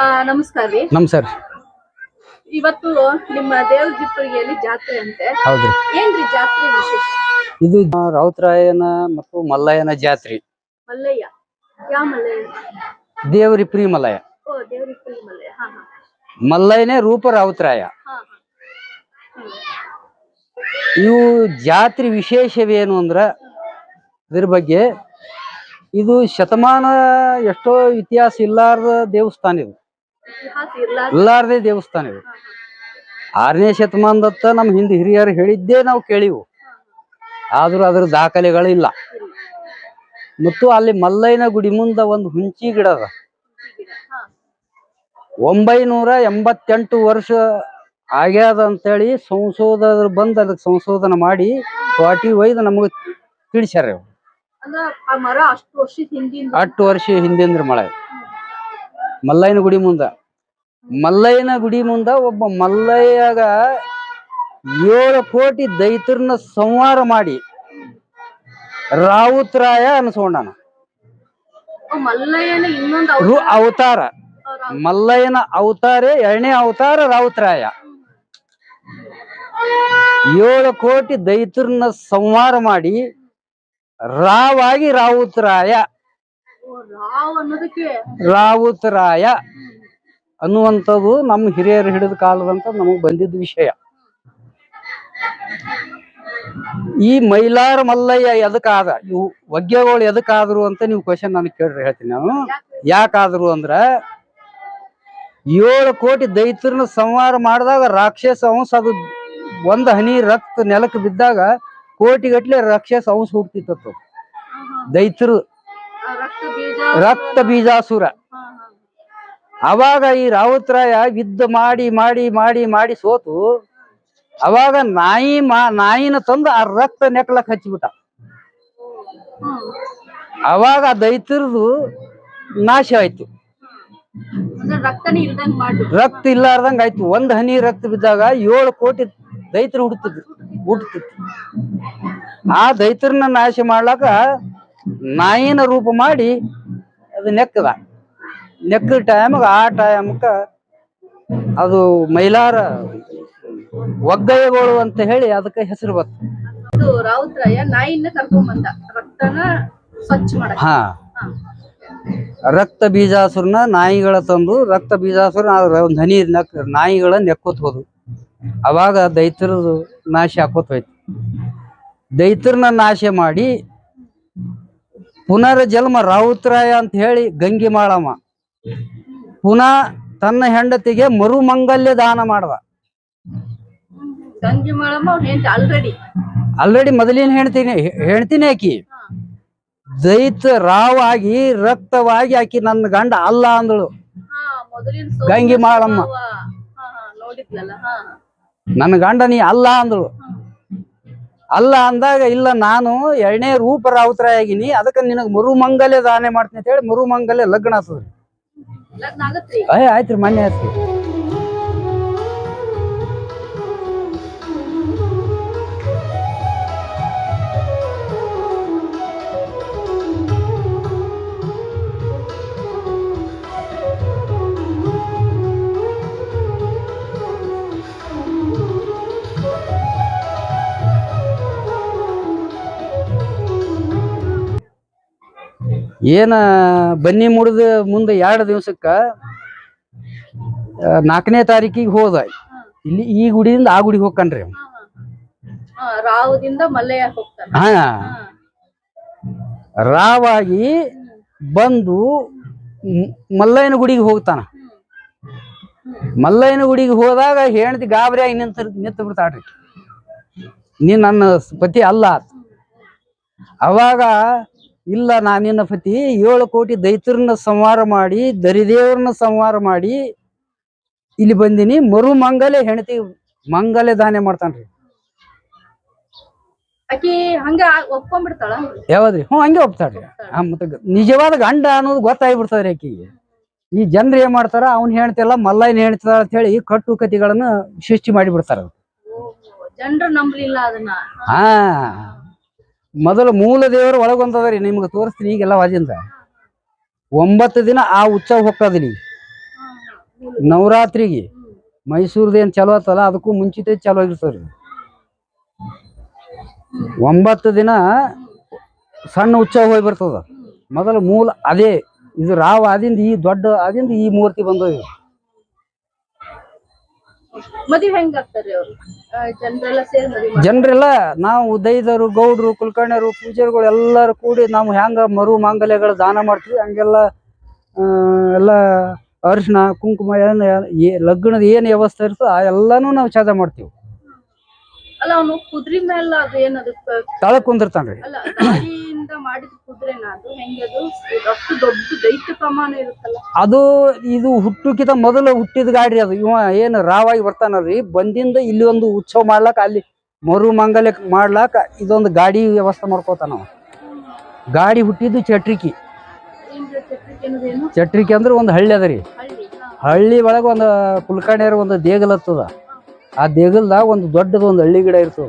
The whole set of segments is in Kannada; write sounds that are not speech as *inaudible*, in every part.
ನಮಸ್ಕಾರ ರೀ. ಇವತ್ತು ನಿಮ್ಮ ದೇವ್ರ ಜಾತ್ರೆ ಅಂತೆ. ಹೌದ್ರಿ ಏನ್ರಿ ಜಾತ್ರೆ ವಿಶೇಷ? ಇದು ರಾವುತರಾಯನ ಮತ್ತು ಮಲ್ಲಯ್ಯನ ಜಾತ್ರೆ. ಮಲ್ಲಯ್ಯ. ಯಾವ ಮಲ್ಲಯ್ಯ? ದೇವರಿ ಪ್ರಿ ಮಲ್ಲಯ್ಯ. ಓ ದೇವ್ರ ಹಿಪ್ಪರಿಗೆ ಮಲ್ಲಯ್ಯ. ಹಾ ಹಾ. ಮಲ್ಲಯ್ಯನೇ ರೂಪ ರಾವುತರಾಯ. ಹಾ ಹಾ. ಇವು ಜಾತ್ರೆ ವಿಶೇಷವೇನು ಅಂದ್ರ ಇದ್ರ ಬಗ್ಗೆ ಇದು ಶತಮಾನ ಎಷ್ಟೋ ಇತಿಹಾಸ ಇಲ್ಲಾರ್ದ ದೇವಸ್ಥಾನ ಇದು. ಇಲ್ಲಾರ್ದೇ ದೇವಸ್ಥಾನ ಇದು. ಆರನೇ ಶತಮಾನದತ್ತ ನಮ್ಮ ಹಿಂದ ಹಿರಿಯರು ಹೇಳಿದ್ದೇ ನಾವು ಕೇಳಿವು. ಆದ್ರೂ ಅದ್ರ ದಾಖಲೆಗಳಿಲ್ಲ. ಮತ್ತು ಅಲ್ಲಿ ಮಲ್ಲಯ್ಯನ ಗುಡಿ ಮುಂದ ಒಂದು ಹುಂಚಿ ಗಿಡ ಅದ. ಒಂಬೈನೂರ ಎಂಬತ್ತೆಂಟು ವರ್ಷ ಆಗ್ಯಾದ ಅಂತೇಳಿ ಸಂಶೋಧಕರು ಬಂದು ಅದಕ್ಕೆ ಸಂಶೋಧನೆ ಮಾಡಿ ಕ್ವಾಟಿ ಒಯ್ದು ನಮಗೆ ತಿಳಿಸ್ಯಾರ ಅಷ್ಟು ಹಿಂದಿಂದ ವರ್ಷ ಹಿಂದಿಂದ್ರ ಮಳೆ. ಮಲ್ಲಯ್ಯನ ಗುಡಿ ಮುಂದ. ಮಲ್ಲಯ್ಯನ ಗುಡಿ ಮುಂದ ಒಬ್ಬ ಮಲ್ಲಯ್ಯಗ ಏಳು ಕೋಟಿ ದೈತರನ್ನ ಸಂಹಾರ ಮಾಡಿ ರಾವುತರಾಯ ಅನ್ಸೋಣ ಅವತಾರ? ಮಲ್ಲಯ್ಯನ ಅವತಾರ ಎರಡನೇ ಅವತಾರ ರಾವುತ್ರಾಯ ಏಳು ಕೋಟಿ ದೈತರನ್ನ ಸಂಹಾರ ಮಾಡಿ ರಾವಾಗಿ ರಾವುತರಾಯ ರಾವ್ ಅನ್ನೋದಕ್ಕೆ? ರಾವುತರಾಯ ಅನ್ನುವಂಥದ್ದು ನಮ್ಮ ಹಿರಿಯರು ಹಿಡಿದ ಕಾಲದಂತ ನಮಗೆ ಬಂದಿದ್ದ ವಿಷಯ. ಈ ಮೈಲಾರ ಮಲ್ಲಯ್ಯ ಎದಕ್ಕಾದ ಇವು ಒಗ್ಗೆಗಳು ಎದಕ್ಕಾದ್ರು ಅಂತ ನೀವು ಕ್ವಶನ್ ನನಗೆ ಕೇಳ್ರಿ ಹೇಳ್ತೀನಿ ನಾನು. ಯಾಕಾದ್ರು ಅಂದ್ರ ಏಳು ಕೋಟಿ ದೈತ್ರನ ಸಂಹಾರ ಮಾಡಿದಾಗ ರಾಕ್ಷಸ ಅಂಶ ಅದು ಒಂದು ಹನಿ ರಕ್ತ ನೆಲಕ್ಕೆ ಬಿದ್ದಾಗ ಕೋಟಿಗಟ್ಲೆ ರಾಕ್ಷಸ ಅಂಶ ಹುಡ್ತಿತ್ತು ದೈತರು ರಕ್ತ ಬೀಜ ರಕ್ತ ಬೀಜಾಸುರ. ಅವಾಗ ಈ ರಾವುತರಾಯ ಯುದ್ಧ ಮಾಡಿ ಮಾಡಿ ಮಾಡಿ ಮಾಡಿ ಸೋತು ಅವಾಗ ನಾಯಿ ಮಾ ನಾಯಿನ ತಂದು ಆ ರಕ್ತ ನೆಕ್ಲಕ್ ಹಚ್ಚಿಬಿಟ್ಟ. ಅವಾಗ ಆ ದೈತರದು ನಾಶ ಆಯ್ತು ರಕ್ತ ಇಲ್ಲಾರ್ದಂಗ ಆಯ್ತು. ಒಂದ್ ಹನಿ ರಕ್ತ ಬಿದ್ದಾಗ ಏಳು ಕೋಟಿ ದೈತ್ರ ಹುಡ್ತಿದ್ರು ಹುಟ್ಟತಿತ್ತು ಆ ದೈತರನ್ನ ನಾಶ ಮಾಡ್ಲಾಕ ನಾಯಿನ ರೂಪ ಮಾಡಿ ಅದು ನೆಕ್ಕದ. ನೆಕ್ಕದ ಟೈಮ್ಗೆ ಆ ಟೈಮ್ಕ ಅದು ಮೈಲಾರ ಒಗ್ಗಯಗಳು ಅಂತ ಹೇಳಿ ಅದಕ್ಕೆ ಹೆಸರು ಬಂತು. ರಾವುತರಾಯ ನಾಯಿನ ರಕ್ತನ ಸ್ವಚ್ಛ ಮಾಡ ಹಾ. ರಕ್ತ ಬೀಜಾಸುರನ ನಾಯಿಗಳ ತಂದು ರಕ್ತ ಬೀಜಾಸುರ ಒಂದ್ ಹನಿ ನೆಕ್ ನಾಯಿಗಳ ನೆಕ್ಕೋತ್ ಹೋದು ಅವಾಗ ದೈತರದು ನಾಶ ಹಾಕೋತ್ ಹೋಯ್ತು. ದೈತ್ರನ ನಾಶ ಮಾಡಿ ಪುನರ್ ಜನ್ಮ ರಾವುತರಾಯ ಅಂತ ಹೇಳಿ ಗಂಗಿ ಮಾಳಮ್ಮ ಪುನಃ ತನ್ನ ಹೆಂಡತಿಗೆ ಮರುಮಂಗಲ್ಯ ದಾನ ಮಾಡದ. ಹೆಂಡತಿ ಆಲ್ರೆಡಿ ಮೊದಲಿನ ಹೆಣ್ತೀನಿ ಹೆಣ್ತೀನಿ ಆಕಿ. ದೈತ ರಾವಾಗಿ ರಕ್ತವಾಗಿ ಆಕಿ ನನ್ನ ಗಂಡ ಅಲ್ಲ ಅಂದಳು. ಗಂಗಿ ಮಾಳಮ್ಮ. ನನ್ನ ಗಂಡ ನೀ ಅಲ್ಲ ಅಂದಳು. ಅಲ್ಲ ಅಂದಾಗ ಇಲ್ಲ ನಾನು ಎರಡನೇ ರೂಪ ರಾವುತರಾಗಿನಿ ಅದಕ್ಕೆ ನಿನಗೆ ಮರುಮಂಗಲ್ಯ ದಾನೆ ಮಾಡ್ತೀನಿ ಅಂತ ಹೇಳಿ ಮರುಮಂಗಲ್ಯ ಲಗ್ನ ಆಗ್ತದ್ರಿ ಲಗ್ನ ಆಗತ್ರಿ? ಅಯ್ಯ ಆಯ್ತ್ರಿ ಮೊನ್ನೆ ಏನ ಬನ್ನಿ ಮುಡಿದ ಮುಂದೆ ಎರಡು ದಿವ್ಸಕ್ಕ ನಾಲ್ಕನೇ ತಾರೀಕಿಗೆ ಹೋದ. ಇಲ್ಲಿ ಈ ಗುಡಿಯಿಂದ ಆ ಗುಡಿಗೆ ಹೋಗ್ಕನ್ರಿ ಹಾ ರಾವಾಗಿ ಬಂದು ಮಲ್ಲಯ್ಯನ ಗುಡಿಗೆ ಹೋಗ್ತಾನ. ಮಲ್ಲಯ್ಯನ ಗುಡಿಗೆ ಹೋದಾಗ ಹೆಣ್ತಿ ಗಾಬರಿಯಾಗಿ ನಿಂತ ನಿಂತು ಬಿಡ್ತಾಳ್ರಿ. ನೀ ನನ್ನ ಪತಿ ಅಲ್ಲ. ಅವಾಗ ಇಲ್ಲ ನಾನಿನ ಪತಿ. ಏಳು ಕೋಟಿ ದೈತರನ್ನ ಸಂಹಾರ ಮಾಡಿ ದರಿದೇವ್ರನ್ನ ಸಂಹಾರ ಮಾಡಿ ಇಲ್ಲಿ ಬಂದಿನಿ. ಮರು ಮಂಗಲೆ ಹೆಂಡತಿ ಮಂಗಲೆ ದಾನ ಮಾಡ್ತಾನ್ರಿ ಆಕಿ ಹಂಗ ಒಪ್ಕೊಂಡ್ಬಿಡ್ತಾಳ? ಯಾವದ್ರಿ? ಹ್ಞೂ ಹಂಗೆ ಒಪ್ತಾಳ್ರಿ ಆ, ಮತ್ತೆ ಗ- ನಿಜವಾದ ಗಂಡ ಅನ್ನೋದು ಗೊತ್ತಾಗ್ಬಿಡ್ತದ್ರಿ ಆಕಿಗೆ. ಈ ಜನರು ಏನ್ ಮಾಡ್ತಾರ ಅವ್ನ್ ಹೇಳ್ತಿಲ್ಲ ಮಲ್ಲಯ್ಯನ ಹೇಳ್ತಾರ ಅಂತ ಹೇಳಿ ಕಟ್ಟು ಕತಿಗಳನ್ನ ಸೃಷ್ಟಿ ಮಾಡಿ ಬಿಡ್ತಾರ ಜನರು ನಂಬಲಿಲ್ಲ ಅದನ್ನ. ಹಾ. ಮೊದಲು ಮೂಲ ದೇವರು ಒಳಗೊಂದದ್ರಿ ನಿಮ್ಗೆ ತೋರಿಸ್ತೀನಿ ಈಗೆಲ್ಲ ವಾಜಿಂದ ಒಂಬತ್ತು ದಿನ ಆ ಉತ್ಸವ ಹೋಗ್ತದ್ರಿ. ನವರಾತ್ರಿಗೆ. ಮೈಸೂರದ ಮೈಸೂರ್ದು ಏನ್ ಚಲೋ ಆತಲ್ಲ, ಅದಕ್ಕೂ ಮುಂಚಿತ ಚಲೋ ಆಗಿರ್ತದ್ರಿ. ಒಂಬತ್ತು ದಿನ ಸಣ್ಣ ಉತ್ಸವ ಹೋಗಿ ಬರ್ತದ. ಮೊದಲು ಮೂಲ ಅದೇ, ಇದು ರಾವ್ ಆದಿಂದ ಈ ದೊಡ್ಡ ಆದಿಂದ ಈ ಮೂರ್ತಿ ಬಂದವು ಮದ್ವೆ ಜನರೆಲ್ಲ ನಾವು ದೈದರು ಗೌಡ್ರು, ಕುಲಕರ್ಣಿಯರು, ಪೂಜಾರಿಗಳು ಎಲ್ಲರೂ ಕೂಡಿ ನಾವು ಹೆಂಗ ಮರು ಮಾಂಗಲ್ಯಗಳು ದಾನ ಮಾಡ್ತೀವಿ. ಹಂಗೆಲ್ಲ ಎಲ್ಲ ಅರಿಶಿನ, ಕುಂಕುಮ ಏನು ಲಗ್ನದ ಏನು ವ್ಯವಸ್ಥೆ ಇರ್ತದೆ ಆ ಎಲ್ಲಾನು ನಾವು ಚಾದ ಮಾಡ್ತೀವಿ. ಅಲ್ಲ ಅವನು ಕುದ್ರಿ ಮೇಲೆ ಅದು ಏನದು ತಳ ಕುಂದಿರ್ತಾನ್ರಿ. ಅಲ್ಲ ಗಾಡಿಯಿಂದ ಮಾಡಿದ ಕುದುರೆನ ಅದು ಹೆಂಗದು ಅಷ್ಟು ದೊಡ್ಡ ದೈತ್ಯ ಪ್ರಮಾಣ ಇರುತ್ತಲ್ಲ. ಅದು ಇದು ಹುಟ್ಟುಕಿದ ಮೊದಲು ಹುಟ್ಟಿದ ಗಾಡಿ ಅದು. ಇವ ಏನು ರಾವಾಗಿ ಬರ್ತಾನಲ್ರಿ. ಬಂದಿಂದ ಇಲ್ಲಿ ಒಂದು ಉತ್ಸವ ಮಾಡ್ಲಾಕ ಅಲ್ಲಿ ಮರು ಮಂಗಲ್ಯ ಮಾಡ್ಲಾಕ ಇದೊಂದು ಗಾಡಿ ವ್ಯವಸ್ಥೆ ಮಾಡ್ಕೋತಾನ ಅವ. ಗಾಡಿ ಹುಟ್ಟಿದ್ದು ಚಟ್ರಿಕಿ. ಚಟ್ರಿಕಿ ಅಂದ್ರೆ ಒಂದು ಹಳ್ಳಿ ಅದರಿ ಹಳ್ಳಿ ಒಳಗೆ ಒಂದು ಕುಲ್ಕರ್ಣಿಯರ ಒಂದು ದೇಗಲ್ ಹತ್ತದ ಆ ದೇಗಲ್ದಾಗ ಒಂದು ದೊಡ್ಡದೊಂದು ಹಳ್ಳಿ ಗಿಡ ಇರ್ತದ.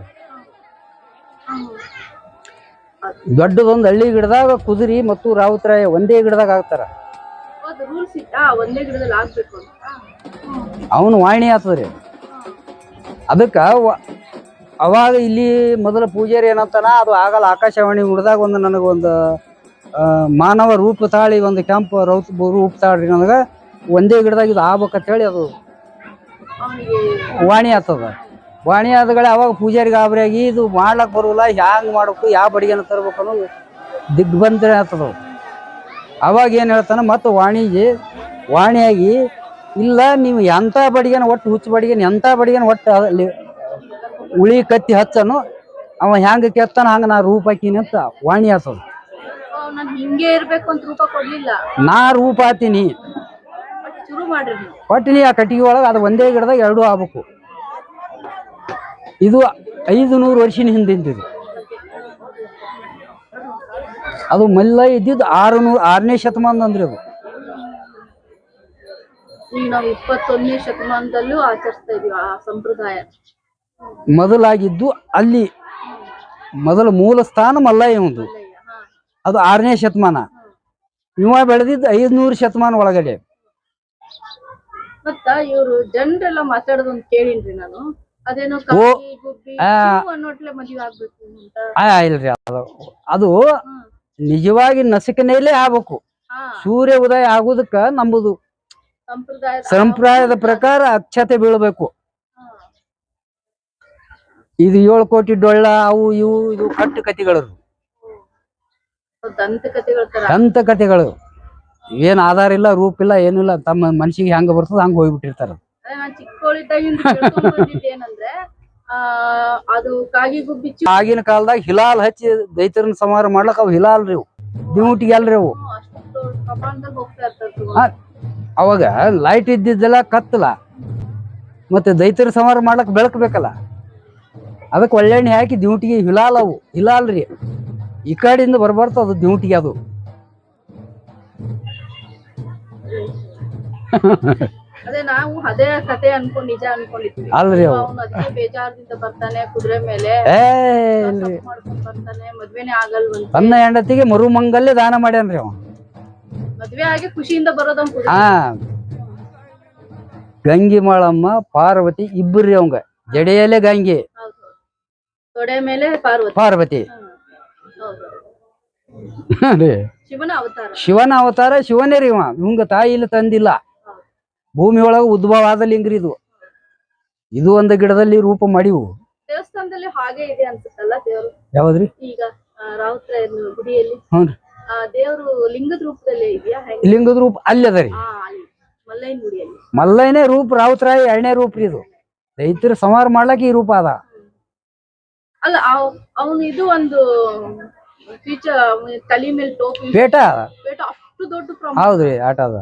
ದೊಡ್ಡದೊಂದು ಹಳ್ಳಿ ಗಿಡದಾಗ ಕುದುರಿ ಮತ್ತು ರಾವುತರಾಯ ಒಂದೇ ಗಿಡದಾಗ ಆಗ್ತಾರ ಅದು ಅವನು ವಾಣಿ ಆತದ್ರಿ. ಅದಕ್ಕ ಅವಾಗ ಇಲ್ಲಿ ಮೊದಲ ಪೂಜಾರಿ ಏನಂತಾನ ಅದು ಆಗಲ್ಲ ಆಕಾಶವಾಣಿ ಹುಡ್ದಾಗ ಒಂದು ನನಗೊಂದು ಒಂದು ಮಾನವ ರೂಪ ತಾಳಿ ಒಂದು ಕೆಂಪು ರೌತ್ ರೂಪ ತಾಳ್ರಿ ನನಗೆ. ಒಂದೇ ಗಿಡದಾಗ ಇದು ಆಗ್ಬೇಕಂತೇಳಿ ಅದು ಅವನಿಗೆ ವಾಣಿ ಆತದ ವಾಣಿ ಆದಗಳ ಅವಾಗ ಪೂಜಾರಿ ಗಾಬರಿಯಾಗಿ ಇದು ಮಾಡ್ಲಕ್ ಬರೋಲ್ಲ ಹ್ಯಾಂಗ್ ಮಾಡ್ಬೇಕು ಯಾವ ಬಡಿಗೆನ ತರ್ಬೇಕು ಅನ್ನೋದು ದಿಗ್ಬಂಧನ ಆಗ್ತದ ಅವಾಗ ಏನು ಹೇಳ್ತಾನ ಮತ್ತು ವಾಣಿಗೆ ವಾಣಿಯಾಗಿ ಇಲ್ಲ ನೀವು ಎಂಥ ಬಡಿಗೆನ ಒಟ್ಟು ಹುಚ್ಚು ಬಡಿಗೆನ ಎಂಥ ಬಡಿಗೆನ ಒಟ್ಟು ಉಳಿ ಕತ್ತಿ ಹಚ್ಚನು ಅವ ಹ್ಯಾಂಗ ಕೆತ್ತಾನ ಹಂಗ ನಾ ರೂಪ ಹಾಕೀನಿ ಅಂತ ವಾಣಿ ಆತದ ನಾನು ಹಿಂಗೆ ಇರ್ಬೇಕು ಅಂತ ರೂಪ ಕೊಡ್ಲಿಲ್ಲ. ನಾ ರೂಪ ಹಾತೀನಿ ಕೊಟ್ಟಿನಿ ಆ ಕಟ್ಟಿಗೆ ಒಳಗೆ ಅದು ಒಂದೇ ಗಿಡದಾಗ ಎರಡು ಆಗ್ಬೇಕು. ಇದು ಐದು ನೂರು ವರ್ಷಿನ ಹಿಂದಿಂದಿದೆ ಅದು ಮಲ್ಲ ಇದ್ದಿದ್ದು ಆರು ನೂರು ಆರನೇ ಶತಮಾನ ಅಂದ್ರೆ ಅದು. ಈಗ ನಾವು ಇಪ್ಪತ್ತೊಂದನೇ ಶತಮಾನದಲ್ಲೂ ಆಚರಿಸ್ತಾ ಇದೀವಿ ಆ ಸಂಪ್ರದಾಯ. ಮೊದಲಾಗಿದ್ದು ಅಲ್ಲಿ ಮೊದಲ ಮೂಲ ಸ್ಥಾನ ಮಲ್ಲಯ್ಯ ಒಂದು. ಅದು ಆರನೇ ಶತಮಾನ. ಇವ ಬೆಳೆದಿದ್ದು ಐದ್ನೂರು ಶತಮಾನ ಒಳಗಡೆ. ಮತ್ತ ಇವ್ರು ಜನರೆಲ್ಲ ಒಂದ್ ಕೇಳಿನ್ರಿ ನಾನು. ಅದೇನೋ ಕಾಗಿ ಗುಬ್ಬಿ ಆ. ಚಿವು ಅನ್ನೋಟ್ಲೆ ಮದ್ವೆ ಆಗ್ಬೇಕು ಅಂತ. ಆ ಇಲ್ರಿ ಅದು. ಅದು ಹ್ಮ್. ನಿಜವಾಗಿ ನಸಿಕನೇಲೆ ಆಗ್ಬೇಕು. ಹಾ. ಸೂರ್ಯ ಉದಯ ಆಗುದಕ್ಕ ನಂಬುದು ಸಂಪ್ರದಾಯ ಸಂಪ್ರದಾಯದ ಪ್ರಕಾರ ಅಕ್ಷತೆ ಬೀಳ್ಬೇಕು. ಹಾ. ಇದು ಏಳು ಕೋಟಿ ಡೊಳ್ಳ ಅವು ಇವು ಇದು ಕಟ್ಟು ಕಥೆಗಳು. ದಂತಕಥೆಗಳ ತರ. ಅಂತ ಕಥೆಗಳು ಏನ್ ಆಧಾರ ಇಲ್ಲ ರೂಪ ಇಲ್ಲ ಏನಿಲ್ಲ ತಮ್ಮ ಮನ್ಸಿಗೆ ಹೆಂಗ ಬರ್ತದ ಹಂಗ ಹೋಗ್ಬಿಟ್ಟಿರ್ತಾರ. ಆಗಿನ ಕಾಲದಾಗ ಹಿಲಾಲ್ ಹಚ್ಚಿ ದೈತರನ್ ಸಮಾರಂಭ ಮಾಡ್ಲಕ್ ಅವು ಹಿಲಾಲ್ ರೀ ಅವು ದಿವುಟಿಗೆ ಅಲ್ರಿ ಅವು ಅವಾಗ ಲೈಟ್ ಇದ್ದಿದ್ದೆಲ್ಲ ಕತ್ತಲ. ಮತ್ತೆ ದೈತರ ಸಮಾರ ಮಾಡ್ಲಕ್ ಬೆಳಕಬೇಕಲ್ಲ ಅದಕ್ಕೆ ಒಳ್ಳೆಣ್ಣೆ ಹಾಕಿ ದಿವುಟಿಗೆ ಹಿಲಾಲ್ ಅವು ಹಿಲಾಲ್ ರೀ. ಈ ಕಡೆಯಿಂದ ಬರ್ಬಾರ್ದು ಅದು ದಿವುಟಿಗೆ ಅದು. ಅದೇ ನಾವು ಅದೇ ಕತೆ ಅನ್ಕೊಂಡ್ ನಿಜ ಅನ್ಕೊಂಡಿದ್ವಿ. ಅಲ್ರಿ ಅವು ಅವನು. ಅದಕ್ಕೆ ಬೇಜಾರದಿಂದ ಬರ್ತಾನೆ ಕುದುರೆ ಮೇಲೆ. ಏ ತಪ್ಪು ಮಾಡ್ಕೊಂಡ್ ಬರ್ತಾನೆ ಮದ್ವೆನೇ ಆಗಲ್ವಂತ. ತನ್ನ ಹೆಂಡತಿಗೆ ಮರುಮಂಗಲ್ಯ ದಾನ ಮಾಡ್ಯಾನ್ರಿ ಅವ ಮದ್ವೆ ಆಗಿ ಖುಷಿಯಿಂದ ಕುದುರೆ. ಹಾ. ಗಂಗಿ ಮಾಳಮ್ಮ ಪಾರ್ವತಿ ಇಬ್ಬರಿ ಅವಂಗ. ಜಡೆಯಲೆ ಗಂಗಿ. ಹೌದು ತೊಡೆ ಮೇಲೆ ಪಾರ್ವತಿ. ಪಾರ್ವತಿ. ಹ್ಮ್. ಹೌದು ರೀ. ಶಿವನ ಅವತಾರ. ಶಿವನ ಅವತಾರ ಶಿವನೇ ರೀ ಇವ. ಇವಂಗ ತಾಯಿ ಇಲ್ಲ ತಂದಿಲ್ಲ. ಭೂಮಿ ಒಳಗ ಉದ್ಭವ ಆದ ಲಿಂಗ್ರಿ ಇದು. ಇದು ಒಂದು ಗಿಡದಲ್ಲಿ ರೂಪ ಮಾಡಿವು. ದೇವಸ್ಥಾನದಲ್ಲಿ ಹಾಗೆ ಇದೆ ಅನ್ಸುತ್ತಲ್ಲ ದೇವ್ರು? ಯಾವ್ದ್ರಿ? ಈಗ ರಾವುತರ ಗುಡಿಯಲ್ಲಿ? ಹ್ಞೂ ದೇವರು ಲಿಂಗದ ರೂಪದಲ್ಲಿ ಇದೆಯಾ? ಲಿಂಗದ ರೂಪ ಅಲ್ಲಿ ಅದರಿ ಮಲ್ಲೈನ್ ಗುಡಿಯಲ್ಲಿ. ಮಲ್ಲಯ್ಯನೇ ರೂಪ ರಾವುತರಾಯ ಎರಡನೇ ರೂಪ ರೀ ಇದು. ರೈತರು ಸಂಹಾರ ಮಾಡ್ಲಕ್ಕ ಈ ರೂಪ ಅದ. ಅಲ್ಲ ಅವನು ಇದು ಒಂದು ಫೀಚರ್ ತಲೆ ಮೇಲೆ ಟೋಪಿ ಪೇಟ? ಪೇಟ ಅಷ್ಟು ದೊಡ್ಡ ಹೌದ್ರಿ ಆಟ ಅದ.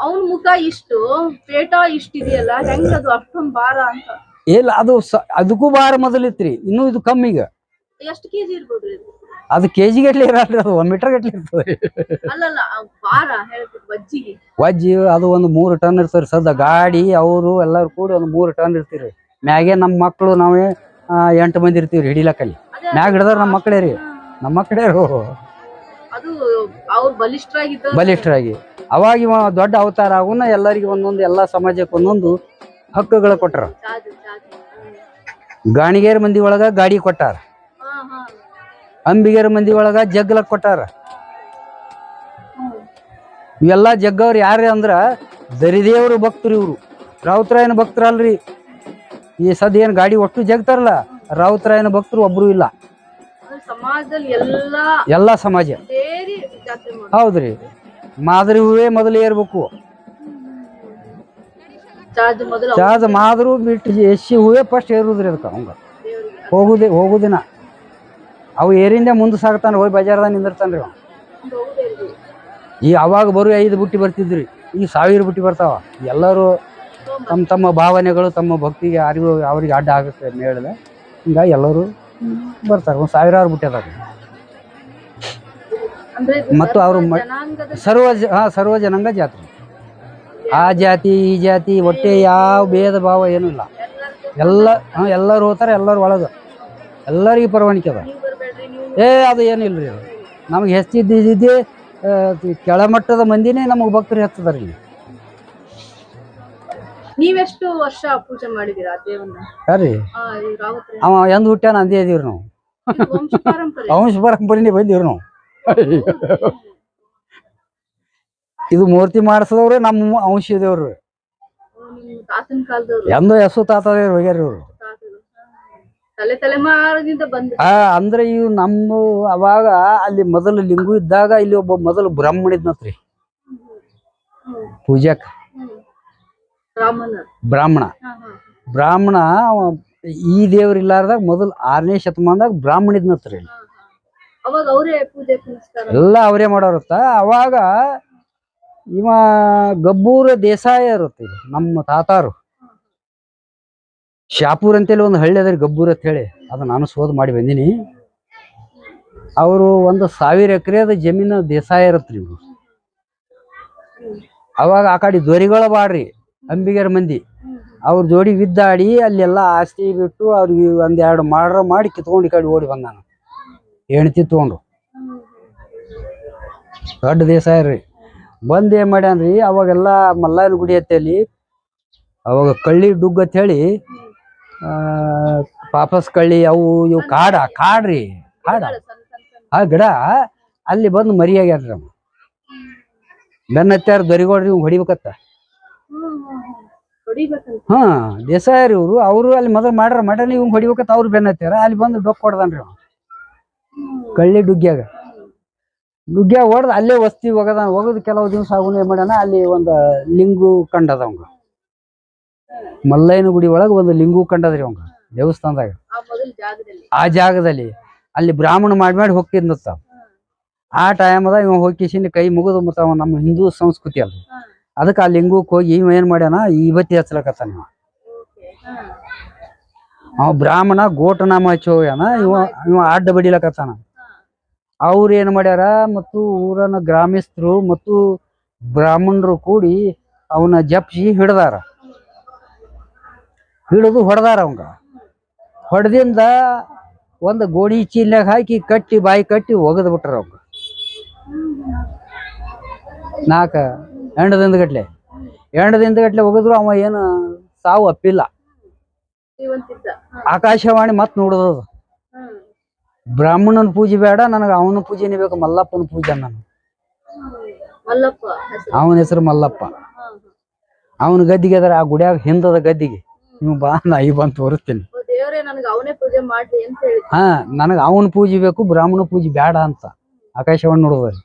ಅವನ ಮುಖ ಇಷ್ಟು ಪೇಟ ಇಷ್ಟಿದೆಯಲ್ಲ ಹೆಂಗ್ ಅದು ಅಷ್ಟೊಂದ್ ಭಾರ ಅಂತ? ಇಲ್ಲ ಅದು ಸ- ಅದಕ್ಕೂ ಭಾರ ಮೊದಲಿತ್ರಿ. ಇನ್ನು ಇದು ಕಮ್ಮಿಗ ಎಷ್ಟು ಕೆಜಿ ಇರ್ಬೋದ್ರಿ ಇದು? ಅದು ಕೆ ಜಿ ಗಟ್ಲೆ ಇರಲ್ರಿ ಅದು ಒಂದ್ ಮೀಟರ್ ಗಟ್ಲೆ ಇರ್ತದೆ. ಅಲ್ಲಲ್ಲ ಆ ಭಾರ ಹೇಳ್ತಿದ್ ಬಜ್ಜಿಗೆ. ವಜ್ಜಿ ಅದು ಒಂದು ಮೂರು ಟನ್ ಇರ್ತಾರೆ ಸದ ಗಾಡಿ ಅವರು ಎಲ್ಲರೂ ಕೂಡಿ ಒಂದು ಮೂರು ಟನ್ ಇರ್ತೀರಿ. ಮ್ಯಾಗೆ ನಮ್ಮ ಮಕ್ಕಳು ನಾವೇ ಆ, ಎಂಟು ಮಂದಿ ಇರ್ತೀವಿ ಹಿಡಿಲಕ್ಕಲ್ಲಿ. ಮ್ಯಾಗ ಹಿಡ್ದಾರ ನಮ್ಮ ಮಕ್ಕಳೇ ರೀ. ನಮ್ಮ ಮಕ್ಕಳೇ ಬಲಿಷ್ಠರಾಗಿ. ಅವಾಗ ಇವ ದೊಡ್ಡ ಅವತಾರ ಆಗುನ ಎಲ್ಲರಿಗೆ ಒಂದೊಂದು ಎಲ್ಲಾ ಸಮಾಜಕ್ಕೆ ಒಂದೊಂದು ಹಕ್ಕುಗಳ ಕೊಟ್ಟರು. ಗಾಣಿಗೇರ್ ಮಂದಿ ಒಳಗ ಗಾಡಿ ಕೊಟ್ಟಾರ. ಅಂಬಿಗೇರ್ ಮಂದಿ ಒಳಗ ಜಗ್ಲ ಕೊಟ್ಟಾರ. ಇವೆಲ್ಲ ಜಗ್ಗವ್ರು ಯಾರ ಅಂದ್ರ ದರಿದೇವ್ರ ಭಕ್ತರು ಇವ್ರು. ರಾವುತರಾಯನ ಭಕ್ತರಲ್ರಿ. ಈ ಸದ್ಯ ಏನ್ ಗಾಡಿ ಒಟ್ಟು ಜಗ್ತಾರಲ್ಲ ರಾವುತರಾಯನ ಭಕ್ತರು ಒಬ್ರು ಇಲ್ಲ. ಸಮಾಜದಲ್ಲಿ ಎಲ್ಲಾ ಎಲ್ಲಾ ಸಮಾಜ. ಸೇರಿ ಜಾತ್ರೆ ಮಾಡೋದು ಹೌದ್ರಿ. ಮಾದರಿ ಹೂವೇ ಮೊದಲು ಏರ್ಬೇಕು ಚಾದು ಮೊದಲು ಚಾದ ಮಾದ್ರು ಬಿಟ್ಟು ಎಸ್ಸಿ ಹೂವೇ ಫಸ್ಟ್ ಏರುದ್ರಿ ಅದಕ್ಕೆ ಅವಂಗ. ದೇವ್ರಿಗೆ. ಹೋಗುದೇ ಹೋಗುದಿನ. ಅವು ಏರಿಂದ ಮುಂದೆ ಸಾಗ್ತಾನ ಹೋಗಿ ಬಜಾರ್ದಾಗ ಹೋಗುದೇ ಇರ್ಲಿ. ಈ ಅವಾಗ ಬರೋ ಐದು ಬುಟ್ಟಿ ಬರ್ತಿದ್ರಿ ಈ ಸಾವಿರ ಬುಟ್ಟಿ ಬರ್ತಾವ. ಎಲ್ಲರೂ ತಮ್ಮ ತಮ್ಮ ಭಾವನೆಗಳು ತಮ್ಮ ಭಕ್ತಿಗೆ ಅರಿವು ಅವ್ರಿಗೆ ಅಡ್ಡ ಆಗುತ್ತೆ ಅಂತ ಹೇಳಿದೆ ಹಿಂಗಾಗಿ ಎಲ್ಲರೂ ಬರ್ತಾರೆ ಒಂದು ಸಾವಿರಾರು ಬುಟ್ಟಿ ಅದಾವ ಮತ್ತು ಅವರು ಮ- ಸರ್ವ ಜ- ಹಾ ಸರ್ವ ಜನಾಂಗ ಜಾತ್ರೆ. ಆ ಜಾತಿ ಈ ಜಾತಿ ಒಟ್ಟೆ ಯಾವ ಭೇದ ಭಾವ ಏನೂ ಇಲ್ಲ. ಎಲ್ಲ ಹಾಂ ಎಲ್ಲರೂ ಹೋಗ್ತಾರೆ ಎಲ್ಲರೂ ಒಳಗೆ. ಎಲ್ಲರಿಗೂ ಪರವಾನಿಕೆ ಅದ. ಏ ಅದು ಏನಿಲ್ರಿ ಅದು. ನಮಗೆ ಹೆಚ್ಚಿದ್ದಿದ್ದೇ ಕೆಳಮಟ್ಟದ ಮಂದಿನೇ ನಮಗೆ ಭಕ್ತರು ಹೆಚ್ಚದಾರ ಇಲ್ಲಿ. ನೀವೆಷ್ಟು ವರ್ಷ ಪೂಜೆ ಮಾಡಿದೀರಾ ದೇವನ್ನ? ಯಾರಿ ಆ, ಈ ರಾವತ್ರ. ಅವ ಎಂದ್ ಹುಟ್ಟ್ಯಾನ ಅಂದೇ ಇದೀವಿ ನಾವು. ಇದು ವಂಶ ಪಾರಂಪರೆ ವಂಶ ಪರಂಪರೆನೇ ಬಂದೀವಿ ನಾವು. ಇದು ಮೂರ್ತಿ ಮಾಡಿಸಿದವ್ರೆ ನಮ್ಮ ಅಂಶ ಓ, ನಿಮ್ ತಾತನ ಕಾಲದವ್ರು. ಎಂದೋ ಹೆಸು ತಾತದೇವ್ರು ಹೋಗ್ಯಾರ ಇವ್ರು. ತಾತರು. ಹಾ. ತಲೆ ತಲೆಮಾರದಿಂದ ಬಂದ. ಆ ಅಂದ್ರೆ ಇವ್ ನಮ್ಮ ಅವಾಗ ಅಲ್ಲಿ ಮೊದಲು ಲಿಂಗು ಇದ್ದಾಗ ಇಲ್ಲಿ ಒಬ್ಬ ಮೊದಲು ಬ್ರಾಹ್ಮಣ ಇದ್ನತ್ರಿ. ಪೂಜಾಕ್. ಬ್ರಾಹ್ಮಣ. ಬ್ರಾಹ್ಮಣ. ಈ ದೇವ್ರ ಇಲ್ಲಾರ್ದಾಗ ಮೊದಲು ಆರನೇ ಶತಮಾನದಾಗ ಬ್ರಾಹ್ಮಣ ಇದ್ನತ್ರಿ ಇಲ್ಲಿ. ಎಲ್ಲ ಅವರೇ ಮಾಡೋರತ್ತ. ಅವಾಗ ಇವ ಗಬ್ಬೂರ ದೇಸಾಯ ಇರುತ್ತೆ ನಮ್ಮ ತಾತಾರು. ಶಾಪೂರ್ ಅಂತೇಳಿ ಒಂದು ಹಳ್ಳಿ ಅದ್ರಿ ಗಬ್ಬೂರ್ ಅಂತ ಹೇಳಿ ಅದು ನಾನು ಸೋದ್ ಮಾಡಿ ಬಂದಿನಿ. ಅವರು ಒಂದು ಸಾವಿರ ಎಕರೆದ ಜಮೀನು ದೇಸಾಯ ಇರತ್ರಿ ಇವ್ರು. ಅವಾಗ ಆ ಕಡೆ ದೊರಿಗಳ ಬಾಡ್ರಿ. ಅಂಬಿಗರ ಮಂದಿ. ಅವ್ರ ಜೋಡಿ ಬಿದ್ದಾಡಿ ಅಲ್ಲೆಲ್ಲ ಆಸ್ತಿ ಬಿಟ್ಟು ಅವ್ರಿಗೆ ಒಂದೆರಡು ಮಾಡ್ರ ಮಾಡಿ ಕಿತ್ಕೊಂಡು ಈ ಕಡೆ ಓಡಿ ಬಂದಾನ. ಹೆಣ್ತಿ ತಗೊಂಡು. ದೊಡ್ಡ ದೇಸಾಯ ರೀ. ಬಂದ್ ಏನ್ ಮಾಡ್ಯಾನ್ರಿ ಅವಾಗೆಲ್ಲ ಮಲ್ಲಾಯನ ಗುಡಿ ಹತ್ತಲ್ಲಿ ಅವಾಗ ಕಳ್ಳಿ ಡುಗ್ ಅಂತ ಹೇಳಿ ಆ, ಪಾಪಸ್ ಕಳ್ಳಿ ಅವು ಇವು ಕಾಡ ಕಾಡ್ರಿ ಕಾಡ. ಆ ಗಿಡ ಅಲ್ಲಿ ಬಂದು ಮರಿಯಾಗ್ಯಾರ ಅವ. ಬೆನ್ನ ಹತ್ತಾರ ದೊರಿಗೋಡ್ರಿ ಹೊಡಿಬೇಕತ್ತ ಹ್ಮ್ ಹ್ಮ್ ಹ್ಮ್. ಹೊಡಿಬೇಕಂತ ಹಾ ದೇಸಾಯ ರೀ ಇವ್ರು ಅವರು ಅಲ್ಲಿ ಮೊದಲು ಮಾಡ್ರ ಮಟನ್ ಇವ್ ಹೊಡಿಬೇಕ ಅವ್ರು ಬೆನ್ನ ಹತ್ತಾರ ಅಲ್ಲಿ ಬಂದು ಡೊಕ್ ಹೊಡ್ದಾನ್ರಿ ಅವ ಕಳ್ಳಿ ಡುಗ್ಗ್ಯಾಗ. ಡುಗ್ಗ್ಯಾಗ ಹೊಡೆದು ಅಲ್ಲೇ ವಸ್ತಿ ಒಗದ ಒಗದು ಕೆಲವು ದಿವಸ ಆಗುನ ಮಾಡ್ಯಾನ ಅಲ್ಲಿ ಒಂದು ಲಿಂಗು ಕಂಡದ ಅವಂಗ ಮಲ್ಲಯ್ಯನ ಗುಡಿ ಒಳಗೆ ಒಂದು ಲಿಂಗು ಕಂಡದ್ರಿ ಅವಂಗ ದೇವಸ್ಥಾನದಾಗ. ಆ ಜಾಗದಲ್ಲಿ. ಅಲ್ಲಿ ಬ್ರಾಹ್ಮಣ ಮಾಡಿ ಮಾಡಿ ಹೋಗ್ತಿದ್ನತ್ತ ಆ ಟೈಮದಾಗ ಇವ ಹೋಗಿ ಕೈ ಮುಗಿದು ಮತ್ತ ನಮ್ಮ ಹಿಂದೂ ಸಂಸ್ಕೃತಿ ಅಲ್ರಿ. ಅದಕ್ಕೆ ಆ ಲಿಂಗಕ್ಕೆ ಹೋಗಿ ಇವ ಏನ್ ಮಾಡ್ಯಾನ ಇವತ್ತಿ ಹಚ್ಲಕತ್ತಾನ ಇವ. ಅವ ಬ್ರಾಹ್ಮಣ ಗೋಟನಾಮ ಹಚ್ಚೋಗ್ಯಾನ ಇವ ಇವ ಅಡ್ಡ ಬಡಿಲಕತ್ತಾನ. ಅವ್ರು ಏನ್ ಮಾಡ್ಯಾರ, ಮತ್ತು ಊರನ ಗ್ರಾಮಸ್ಥರು ಮತ್ತು ಬ್ರಾಹ್ಮಣರು ಕೂಡಿ ಅವನ ಜಪ್ಸಿ ಹಿಡ್ದಾರ. ಹಿಡಿದು ಹೊಡೆದಾರ ಅವಂಗ. ಹೊಡೆದಿಂದ ಒಂದು ಗೋಡಿ ಚೀಲ್ನಾಗ ಹಾಕಿ ಕಟ್ಟಿ, ಬಾಯಿ ಕಟ್ಟಿ ಒಗದ್ ಬಿಟ್ರ ಅವಂಗ. ನಾಲ್ಕ ಎಂಡದಿಂದ ಗಟ್ಲೆ ಎಂಡದಿಂದ ಗಟ್ಲೆ ಒಗದ್ರು ಅವ ಏನು ಸಾವು ಅಪ್ಪಿಲ್ಲ. ಆಕಾಶವಾಣಿ ಮತ್ ನೋಡೋದು ಬ್ರಾಹ್ಮಣನ ಪೂಜೆ ಬೇಡ ನನಗೆ ಅವನ ಪೂಜೆನೇ ಬೇಕು ಮಲ್ಲಪ್ಪನ ಪೂಜೆ ನಾನು ಅವನ ಹೆಸರು ಮಲ್ಲಪ್ಪ. ಅವನ ಗದ್ದಿಗೆ ಅದರ ಆ ಗುಡಿಯಾಗ ಹಿಂದದ ಗದ್ದಿಗೆ. ನೀವು ಬಾ ನಾ ಈ ಬಂದು ತೋರಿಸ್ತೀನಿ. ಹಾ ನನಗೆ ಅವನ ಪೂಜೆ ಬೇಕು ಬ್ರಾಹ್ಮಣ ಪೂಜೆ ಬೇಡ ಅಂತ. ಆಕಾಶವಾಣಿ ನೋಡೋದ್ರಿ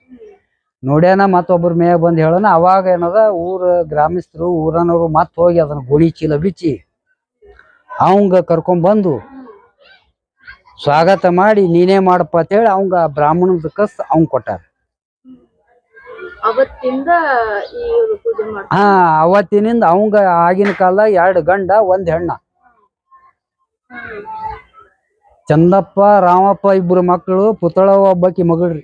ನೋಡ್ಯಾನ ಮತ್ತೊಬ್ಬರ ಮೇ ಬಂದು ಹೇಳೋಣ ಅವಾಗ ಏನದ ಊರ ಗ್ರಾಮಸ್ಥರು ಊರನವರು ಮತ್ತೆ ಹೋಗಿ ಅದನ್ನ ಗುಣಿ ಚೀಲ ಬಿಚ್ಚಿ ಅವಂಗ ಕರ್ಕೊಂಡ್ ಸ್ವಾಗತ ಮಾಡಿ ನೀನೇ ಮಾಡಪ್ಪ ಅಂತ ಹೇಳಿ ಅವಂಗ ಬ್ರಾಹ್ಮಣದ ಕಸ್ ಅವಂಗ ಕೊಟ್ಟಾರ. ಹಾ ಅವತ್ತಿನಿಂದ ಅವಂಗ ಆಗಿನ ಕಾಲದಾಗ ಎರಡು ಗಂಡ ಒಂದ್ ಹೆಣ್ಣ. ಚಂದಪ್ಪ ರಾಮಪ್ಪ ಇಬ್ರು ಮಕ್ಕಳು ಪುತಳ ಒಬ್ಬಾಕಿ ಮಗಳ್ರಿ.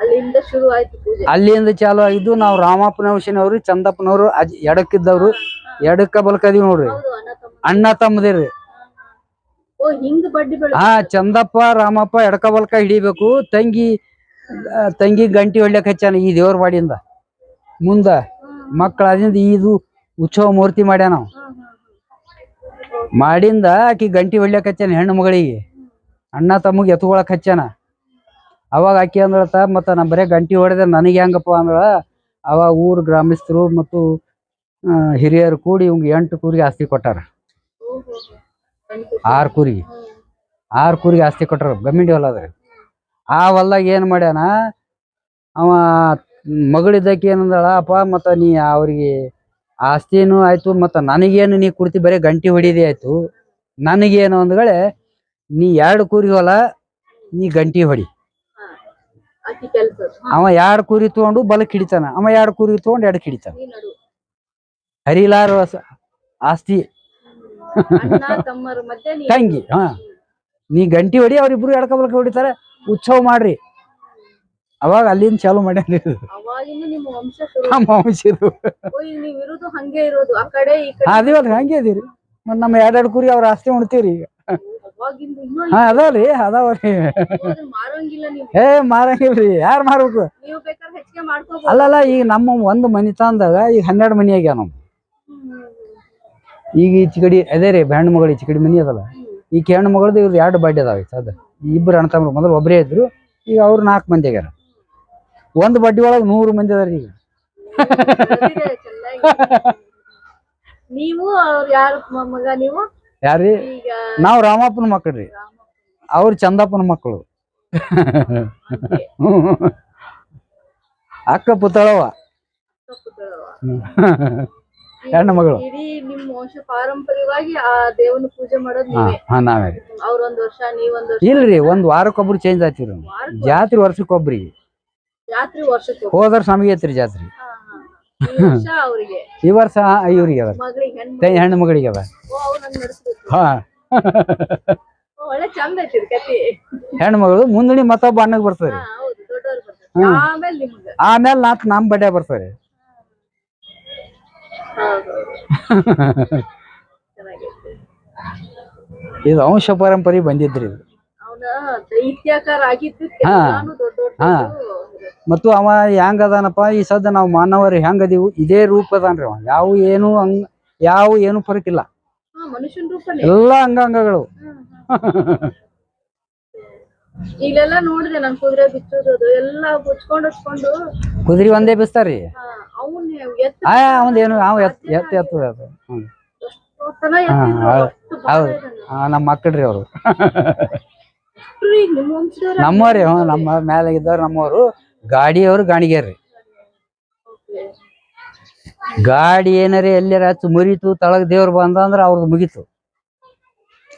ಅಲ್ಲಿಂದ ಶುರು ಆಯ್ತು ಪೂಜೆ. ಅಲ್ಲಿಂದ ಚಾಲು ಆಗಿದ್ದು ನಾವು ರಾಮಪ್ಪನವ್ರು ಚಂದಪ್ಪನವರು ಅಜ್ ಎಡಕ್ಕಿದ್ದವ್ರು. ಎಡಕ್ಕ ಬಲ್ಕದೀವಿ ನೋಡ್ರಿ. ಅಣ್ಣ ತಮ್ಮದಿರಿ ಓ ಹಿಂಗ್ ಬಡ್ಡಿ ಬೆಳೆ ಆ ಚಂದಪ್ಪ ರಾಮಪ್ಪ ಎಡಕ ಬಲ್ಕ ಹಿಡಿಬೇಕು. ತಂಗಿ ಆ, ತಂಗಿ ಗಂಟಿ ಹೊಡ್ಲಿಕ್ ಹಚ್ಚಾನ ಈ ದೇವ್ರ ಬಾಡಿಯಿಂದ. ಮುಂದ ಮಕ್ಕಳ ಅದಿಂದ ಇದು ಉತ್ಸವ ಮೂರ್ತಿ ಮಾಡ್ಯಾನ ನಾವು ಮಾಡಿಂದ ಆಕಿ ಗಂಟಿ ಹೊಡ್ಲಿಕ್ ಹಚ್ಚಾನ ಹೆಣ್ಣು ಮಗಳಿಗೆ. ಅಣ್ಣ ತಮ್ಮಗೆ ಎತ್ಕೊಳಕ್ ಹಚ್ಚಾನ ಅವಾಗ ಆಕಿ ಅಂದಳತ, ಮತ್ತ ನಾ ಬರೇ ಗಂಟಿ ಹೊಡೆದ, ನನಗೆ ಹೆಂಗಪ್ಪ ಅಂದಳ? ಅವಾಗ ಊರ್ ಗ್ರಾಮಸ್ಥರು ಮತ್ತು ಹಿರಿಯರು ಕೂಡಿ ಇವಂಗ ಎಂಟು ಕೂರಿಗೆ ಆಸ್ತಿ ಕೊಟ್ಟಾರ. ಆರು ಕೂರಿಗೆ. ಆರು ಕೂರಿಗೆ ಆಸ್ತಿ ಕೊಟ್ಟಾರ ಗಮಿಂಡಿ ಹೊಲ ಅದ್ರಿ. ಆ ಹೊಲ್ದಾಗ ಏನ್ ಮಾಡ್ಯಾನ? ಅವ ಮಗಳಿದ್ದಕ್ಕೆ ಏನಂದಳ ಅಪ್ಪ, ಮತ್ತ ನೀ ಅವ್ರಿಗೆ ಆಸ್ತಿನೂ ಆಯ್ತು, ಮತ್ತ ನನಗೇನು ನೀ ಕುಡ್ತಿ ಬರೀ ಗಂಟಿ ಹೊಡಿದೆ ಆಯ್ತು. ನನಗೇನು ಅಂದ್ಗಳೇ, ನೀ ಎರಡು ಕೂರಿಗೆ ಹೊಲ, ನೀ ಗಂಟಿ ಹೊಡಿ. ಅವ ಎರಡು ಕುರಿ ತಗೊಂಡು ಬಲಕ್ ಹಿಡಿತಾನ ಅವ ಎರಡು ಕುರಿ ತಗೊಂಡು ಎರಡು ಹಿಡಿತಾನ ಹರಿಲಾರ ಆಸ್ತಿ. ತಂಗಿ ಹಾ. ನೀ ಗಂಟಿ ಹೊಡಿ ಅವ್ರಿಬ್ರು ಎಡಕ ಬಲಕ ಹೊಡಿತಾರೆ. ಉತ್ಸವ ಮಾಡ್ರಿ. ಅವಾಗ ಅಲ್ಲಿಂದ ಚಾಲು ಇರೋದು ಹಂಗೆ ಅದಿವಲ್ರಿ ಹಂಗೆ ಅದೀರಿ ಮತ್ ನಮ್ಮ ಎರಡೆರಡು ಕುರಿ ಅವ್ರ ಆಸ್ತಿ ಉಣ್ತೀವ್ರಿ ಈಗ. ಹಾ ಅದಾವ್ರಿ ಅದಾವ್ರಿ ಏ ಮಾರಂಗಿಲ್ರಿ ಯಾರು ಮಾರ್ಬೇಕು ಅಲ್ಲಲ್ಲ ಈಗ ನಮ್ಮ ಒಂದು ಮನಿ ತಂದಾಗ ಈಗ ಹನ್ನೆರಡು ಮನಿ ಆಗ್ಯಾವ ನಮ್ಮ ಈಗ ಈಚೆ ಕಡಿ ಅದೇ ರೀ ಹೆಣ್ಣು ಮಗಳು ಈಚೆ ಕಡಿ ಮನಿ ಅದಲ್ಲ ಈಗ ಹೆಣ್ಣು ಮಗಳದು ಇವ್ರು ಎರಡು ಬಡ್ಡಿ ಅದಾವ ಸದ ಇಬ್ಬರು ಅಣ್ಣ ತಮ್ಮ ಮೊದಲು ಒಬ್ಬರೇ ಇದ್ರು ಈಗ ಅವ್ರು ನಾಲ್ಕು ಮಂದಿ ಆಗ್ಯಾರ ಒಂದು ಬಡ್ಡಿ ಒಳಗೆ ನೂರು ಮಂದಿ ಅದಾರ ಈಗ ನೀವು ಯಾರ ಮಗ ನೀವು ಈಗ ನಾವು ರಾಮಪ್ಪನ ಮಕ್ಕಳ್ರಿ. ಅವ್ರ ಚಂದಪ್ಪನ ಮಕ್ಕಳು ಅಕ್ಕ ಪುತ್ತಳವ *laughs* ಹೆಣ್ಣು ಮಗಳು. ಇಡೀ ನಿಮ್ಮ ವಂಶ ಪಾರಂಪರ್ಯವಾಗಿ ಆ ದೇವನ ಪೂಜೆ ಮಾಡೋದು ಹಾ ನೀವೇ. ಹಾ ನಾವೇ. ರೀ ಅವ್ರೊಂದ್ ವರ್ಷ ನೀವೊಂದ್ ವರ್ಷ. ಇಲ್ರಿ ಒಂದ್ ವಾರಕ್ಕೊಬ್ರು ಚೇಂಜ್ ಆಯ್ತಿವಿ ಜಾತ್ರಿ ವರ್ಷಕ್ಕೊಬ್ರಿ ಜಾತ್ರೆ ವರ್ಷಕ್ಕೊಬ್ರಿಗೆ. ಜಾತ್ರೆ ವರ್ಷಕ್ಕೆ ಒಬ್ಬ. ಹೋದ ವರ್ಷ ನಮಗೆ ಐತ್ರಿ ಜಾತ್ರೆ. ಈ ವರ್ಷ ಇವ್ರಿಗೆ ಅದ. ಹೆಣ್ಣು ಮಗಳಿಗೆ. ಅದ. ಹಾ. ಹೆಣ್ಣು ಮಗಳು ಮುಂದಣಿ ಮತ್ತೊಬ್ಬ ಅಣ್ಣಗ್ ಬರ್ತದೆ ಆಮೇಲೆ ನಾತ್ ನಮ್ ಬಡ್ಡೆ ಬರ್ತಾರೆ. ಹೌದು. *laughs* ಇದು ಅಂಶ ಪರಂಪರೆ ಬಂದಿದ್ರಿ ಇದು. ಹಾ. ಹಾ. ಮತ್ತು ಅವ ಹೆಂಗ್ ಅದಾನಪ್ಪ? ಈ ಸದ್ದ ನಾವು ಮಾನವರು ಹೆಂಗ್ ಅದೀವು? ಇದೇ ರೂಪ ಅದಾನ್ರಿ ಅವ. ಯಾವ ಏನು ಹಂಗ ಯಾವ ಏನು ಫರಕ್ ಇಲ್ಲ. ಎಲ್ಲಾ ಅಂಗಗಳು. ಅಂಗಾಂಗಗಳು ಇಲ್ಲೆಲ್ಲ ನೋಡಿದೆ ನನ್ ಕುದುರೆ ಬಿಚ್ಚೋದು ಎಲ್ಲ ಬುಚ್ಕೊಂಡ್ ಹಚ್ಕೊಂಡು ಕುದುರೆ ಒಂದೇ ಬಿಸ್ತಾರಿ? ಅವನ್ ಎತ್ತ ಅವ ಎತ್ ಎತ್ತದ ಅದು. ಹೌದು. ನಮ್ಮ ಮಕ್ಕಳ್ರಿ ಅವರು. ನಮ್ಮವ್ರಿ ಹ್ಞೂ ನಮ್ಮ ಮೇಲೆ ಇದ್ದವ್ರು ನಮ್ಮವರು. ಗಾಡಿಯವರು ಗಾಣಿಗ್ಯಾರ್ರಿ ಗಾಡಿ ಏನಾರೇ ಎಲ್ಲಾರ ಹಚ್ಚು ಮುರಿತು, ತಳಗ್ ದೇವ್ರು ಬಂದ ಅಂದ್ರೆ ಅವ್ರದ್ದು ಮುಗೀತು.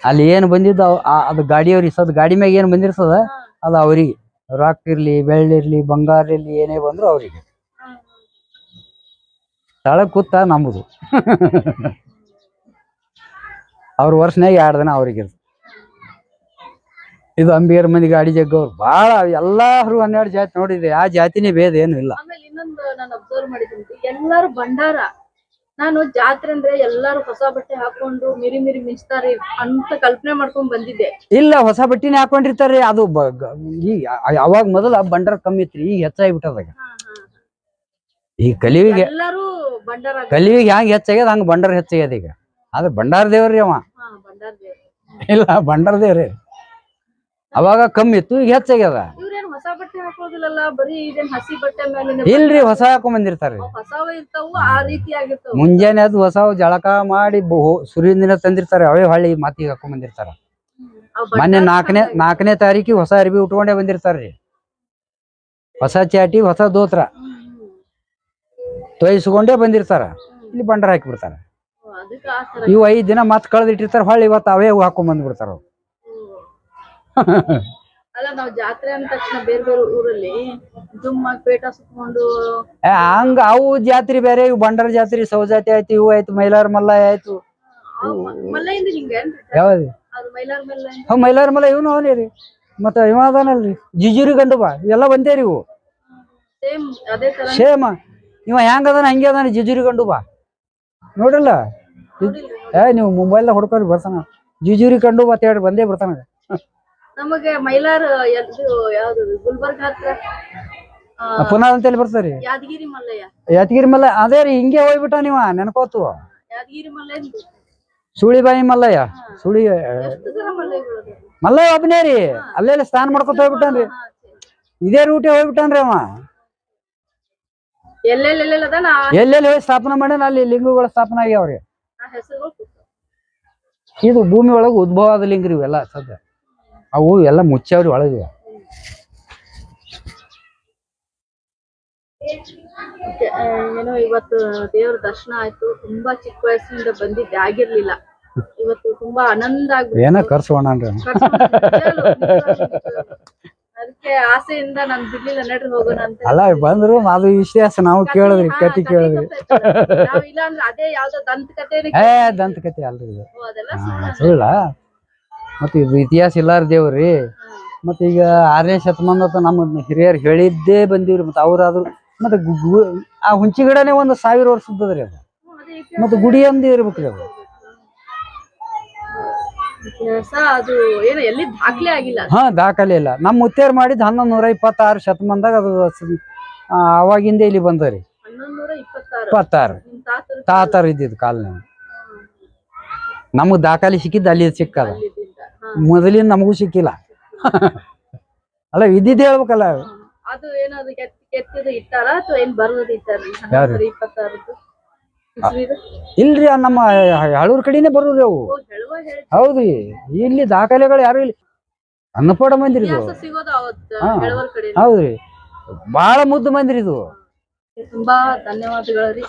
ಅಲ್ಲಿ ಏನು ಬಂದಿದ್ದು ಅದು ಗಾಡಿಯವ್ರಿಗೆ ಸದ್ ಗಾಡಿ ಮ್ಯಾಗ ಏನು ಬಂದಿರ್ತದ, ಅದು ಅವ್ರಿಗೆ. ರಾಕ್ ಇರ್ಲಿ ಬೆಳ್ಳಿರ್ಲಿ ಬಂಗಾರ ಇರ್ಲಿ, ಏನೇ ಬಂದ್ರು ಅವ್ರಿಗೆ. ತಳಗ್ ಕೂತ ನಮ್ಮದು *laughs* ಅವ್ರ ವರ್ಷನಾಗ ಎರಡು ದಿನ ಅವ್ರಿಗೆ ಇದು ಅಂಬಿಗರ ಮಂದಿ ಗಾಡಿ ಜಗ್ಗವ್ರು. ಬಹಳ ಎಲ್ಲಾರು ಹನ್ನೆರಡು ಜಾತಿ ನೋಡಿದ್ರೆ ಆ ಜಾತಿನೇ ಭೇದ ಏನು ಇಲ್ಲ. ಆಮೇಲೆ ಇನ್ನೊಂದು ನಾನು ಅಬ್ಸರ್ವ್ ಮಾಡಿದ್ದೀನಿ ಎಲ್ಲಾರು ಭಂಡಾರ. ನಾನು ಜಾತ್ರೆ ಅಂದ್ರೆ ಎಲ್ಲಾರು ಹೊಸ ಬಟ್ಟೆ ಹಾಕೊಂಡು ಮಿರಿ ಮಿರಿ ಮಿಂಚ್ತಾರೆ ಅಂತ ಕಲ್ಪನೆ ಮಾಡ್ಕೊಂಡ್ ಬಂದಿದ್ದೆ. ಇಲ್ಲ ಹೊಸ ಬಟ್ಟಿನೇ ಹಾಕೊಂಡಿರ್ತಾರ್ರಿ ಅದು ಬ- ಗ- ಈಗ ಅವಾಗ ಮೊದಲ ಬಂಡಾರ ಕಮ್ಮಿ ಇತ್ತು ಈಗ ಹೆಚ್ಚಾಗಿ ಬಿಟ್ಟದಾಗ ಈ ಕಲಿವಿಗೆ ಎಲ್ಲಾರು ಭಂಡಾರ ಕಲಿವಿಗೆ ಹ್ಯಾಂಗ ಹೆಚ್ಚಾಗ್ಯದ ಹಂಗ ಬಂಡಾರ ಹೆಚ್ಚಾಗ್ಯದ ಈಗ. ಆದ್ರೆ ಭಂಡಾರ ದೇವ್ರಿ ಅವ. ಭಂಡಾರ ಇಲ್ಲ ಭಂಡಾರ ದೇವ್ರಿ. ಅವಾಗ ಕಮ್ಮಿ ಇತ್ತು ಈಗ ಹೆಚ್ಚಾಗ್ಯದ ಇವ್ರೇನ್ ಹೊಸ ಬಟ್ಟೆ ಹಾಕೋದಿಲ್ಲಲ್ಲ ಬರೀ ಇದೇನ್ ಹಸಿ ಬಟ್ಟೆ ಮೇಲೆ ಇಲ್ರಿ ಹೊಸ ಹಾಕೊಂಡ್ ಬಂದಿರ್ತಾರ್ರಿ. ಹೊಸವ ಇರ್ತಾವು ಆ ರೀತಿ ಆಗಿರ್ತಾವ. ಮುಂಜಾನೆ ಅದು ಹೊಸ ಜಳಕ ಮಾಡಿ ಸೂರ್ಯನ ತಂದಿರ್ತಾರೆ ಅವೇ ಹೊಳ್ಳಿ ಮಾತಿಗೆ ಹಾಕೊಂಡ್ ಬಂದಿರ್ತಾರ. ಮೊನ್ನೆ ನಾಲ್ಕನೇ ನಾಲ್ಕನೇ ತಾರೀಕಿಗೆ ಹೊಸ ಅರ್ಬಿ ಉಟ್ಕೊಂಡೇ ಬಂದಿರ್ತಾರ್ರಿ. ಹೊಸ ಚಾಟಿ ಹೊಸ ದೋತ್ರ. ತೊಯ್ಸ್ಕೊಂಡೇ ಬಂದಿರ್ತಾರ. ಇಲ್ಲಿ ಬಂಡರ ಹಾಕಿ ಬಿಡ್ತಾರ. ಇವು ಐದ್ ದಿನ ಮತ್ ಕಳೆದಿಟ್ಟಿರ್ತಾರ ಹೊಳ್ಳಿ ಇವತ್ತು ಅವೇ ಹಾಕೊಂಡ್ ಬಂದ್ಬಿಡ್ತಾರ ಅವು. ಅಲ್ಲ ನಾವ್ ಜಾತ್ರೆ ಅಂದ ತಕ್ಷಣ ಬೇರೆ ಬೇರೆ ಊರಲ್ಲಿ ಜುಮ್ಮ ಪೇಟ ಸುತ್ಕೊಂಡು ಏ, ಹಂಗ ಅವು ಜಾತ್ರೆ ಬೇರೆ ಇವು ಬಂಡರ ಜಾತ್ರೆ ಸೌಜಾತಿ ಆಯ್ತು ಇವು ಆಯ್ತು ಮೈಲಾರ ಮಲ್ಲ ಆಯ್ತು. ಮಲ್ಲೆಯಿಂದ ಯಾವ್ದು? ಅದು ಮೈಲಾರ ಮೇಲೆ ಅವ್ ಮೈಲಾರ ಮಲ್ಲ ಇವನು ಅವನೇ ರೀ. ಮತ್ತ ಇವ ಅದಾನಲ್ರಿ ಜಿಜುರಿ ಗಂಡು ಬಾ ಇವೆಲ್ಲ ಬಂದೇ ರೀ ಇವು. ಸೇಮ್ ಅದೇ ತರ. ಸೇಮ ಇವ ಹೆಂಗ ಅದಾನ ಹಂಗೆ ಅದಾನ ಜಿಜುರಿ ಗಂಡು ಬಾ. ನೋಡಿಲ್ಲ? ಏ ನೀವು ಮೊಬೈಲ್ದಾಗ ಹೊಡ್ಕೊಂಡ್ರಿ ಬರ್ತಾನ ಜಿಜುರಿ ಕಂಡು ಮತ್ತೆ ಬಂದೇ ಬಿಡ್ತಾನ ನಮಗೆ ಮೈಲಾರ ಯಾವ್ದು ಗುಲ್ಬರ್ಗ ಹತ್ರ ಆ, ಪುನಃ ಅಂತೇಳಿ ಬರ್ತಾರಿ ಯಾದಗಿರಿ ಮಲ್ಲಯ್ಯ. ಯಾದಗಿರಿ ಮಲ್ಲ ಅದೇ ರೀ ಹಿಂಗೆ ಹೋಗ್ಬಿಟ್ಟ ನೀವ ನೆನ್ಕೋತು ಯಾದಗಿರಿ ಮಲ್ಲಯ್ಯ ಸುಳಿಬಾಯಿ ಮಲ್ಲಯ್ಯ? ಸುಳಿ ಎಷ್ಟು ಜನ ಮಲ್ಲಯ್ಯಗಳು ಅದಾರ? ಮಲ್ಲಯ್ಯ ಒಬ್ಬನೇ ರೀ ಅಲ್ಲೆಲ್ಲ ಸ್ನಾನ ಮಾಡ್ಕೊತ ಹೋಗ್ಬಿಟ್ಟಾನ್ರಿ ಹಾ, ಸರಿ. ಇದೇ ರೂಟಿ ಹೋಗ್ಬಿಟ್ಟಾನ್ರಿ ಅವ. ಎಲ್ಲೆಲ್ಲಿ ಹೋಗಿ ಸ್ಥಾಪನೆ ಮಾಡ್ಯಾನ? ಅಲ್ಲಿ ಲಿಂಗಗಳ ಸ್ಥಾಪನೆ ಆಗ್ಯಾವ್ರಿ. ಇದು ಭೂಮಿ ಒಳಗೆ ಉದ್ಭವ ಆದ ಲಿಂಗ್ರಿ ಇವೆಲ್ಲ ಸದ್ಯ. ಅವು ಎಲ್ಲ ಮುಚ್ಚಾವ್ರಿ ಒಳಗೆ. ಏನೋ ಇವತ್ತು ದೇವ್ರ ದರ್ಶನ ಆಯ್ತು. ತುಂಬಾ ಚಿಕ್ಕ ವಯಸ್ಸಿನಿಂದ ಬಂದಿದ್ದೆ ಆಗಿರ್ಲಿಲ್ಲ. ಇವತ್ತು ತುಂಬಾ ಆನಂದ ಆಗ್ಬಿಟ್ಟು ಏನ ಅವ. ಅದಕ್ಕೆ ಆಸೆಯಿಂದ ನಾನು ಬಿಡ್ಲಿಲ್ಲ ನಡ್ರಿ ಹೋಗೋಣ ಅಂತ ಅಲ್ಲ ಬಂದ್ರು ಅದು ವಿಶೇಷ ನಾವು ಕೇಳಿದ್ರಿ ಕತಿ ಕತೆ ಕೇಳಿದ್ರಿ. ಇಲ್ಲ ಅಂದ್ರೆ ಅದೇ ಯಾವ್ದೋ ದಂತ ಕಥೆನೇ ಏ ಅಲ್ರಿ ಇದು. ಅದೆಲ್ಲ ಹಾ, ಸುಳ್ಳು. ಸುಳ್ಳ. ಮತ್ತೆ ಇದು ಇತಿಹಾಸ ಇಲ್ಲಾರ ದೇವ್ರಿ. ಮತ್ತೆ ಈಗ ಆರನೇ ಶತಮಾನದ ನಮ್ಮ ಹಿರಿಯರು ಹೇಳಿದ್ದೇ ಬಂದಿವ್ರಿ. ಮತ್ತೆ ಅವ್ರಾದ್ರು ಮತ್ತೆ ಆ ಹುಂಚಿ ಗಿಡನೇ ಒಂದು ಸಾವಿರ ವರ್ಷದ್ದದ್ರಿ ಅದು ಅದೇ. ಮತ್ತೆ ಗುಡಿ ಅಂದ ಇರ್ಬೇಕ್ರಿ ಅದು. ಹಾ ದಾಖಲೆ ಇಲ್ಲ. ನಮ್ಮ ಮುತ್ತೇರ್ ಮಾಡಿದ್ ಹನ್ನೊಂದು ನೂರ ಇಪ್ಪತ್ತಾರು ಶತಮಾನದಾಗ ಅದು ಅವಾಗಿಂದ ಇಲ್ಲಿ ಬಂದರಿ ಇಪ್ಪತ್ತಾರು. ತಾತಾರು ಇದ್ದಿದ್ ಕಾಲನ ನಮಗ್ ದಾಖಲೆ ಸಿಕ್ಕಿದ್ದು ಅಲ್ಲಿ ಸಿಕ್ಕದ. ಮೊದಲಿನ ನಮಗೂ ಸಿಕ್ಕಿಲ್ಲ. ಅಲ್ಲ ಇದ್ದಿದ್ದು ಹೇಳ್ಬೇಕಲ್ಲ. ಅದು ಏನದು ಕೆತ್ತ ಕೆತ್ತದು ಇಟ್ಟಾರ ಅಥವಾ ಏನ್ ಬರೋದು ಇಟ್ಟಾರ? ಯಾರು? ಇಪ್ಪತ್ತಾರದ್ದು. ಇಲ್ರಿ ನಮ್ಮ ಹಳೂರ್ ಕಡೆನೆ ಬರೋದು ಅವು. ಹೌದ್ರಿ ಇಲ್ಲಿ ದಾಖಲೆಗಳು ಯಾರು ಇಲ್ಲಿ. ಅನ್ನಪೂರ್ಣ ಮಂದಿರ ಇದು ಹೌದ್ರಿ. ಬಾಳ ಮುದ್ದು ಮಂದಿರಿ ಇದು ತುಂಬಾ ಧನ್ಯವಾದಗಳು ರೀ.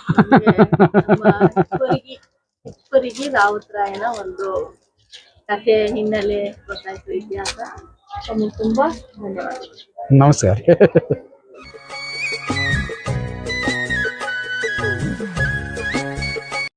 ಒಂದು ಕಥೆ ಹಿನ್ನೆಲೆ ಗೊತ್ತಾಯ್ತು ಇತಿಹಾಸ. ತುಂಬಾ ಧನ್ಯವಾದ ನಮಸ್ಕಾರ.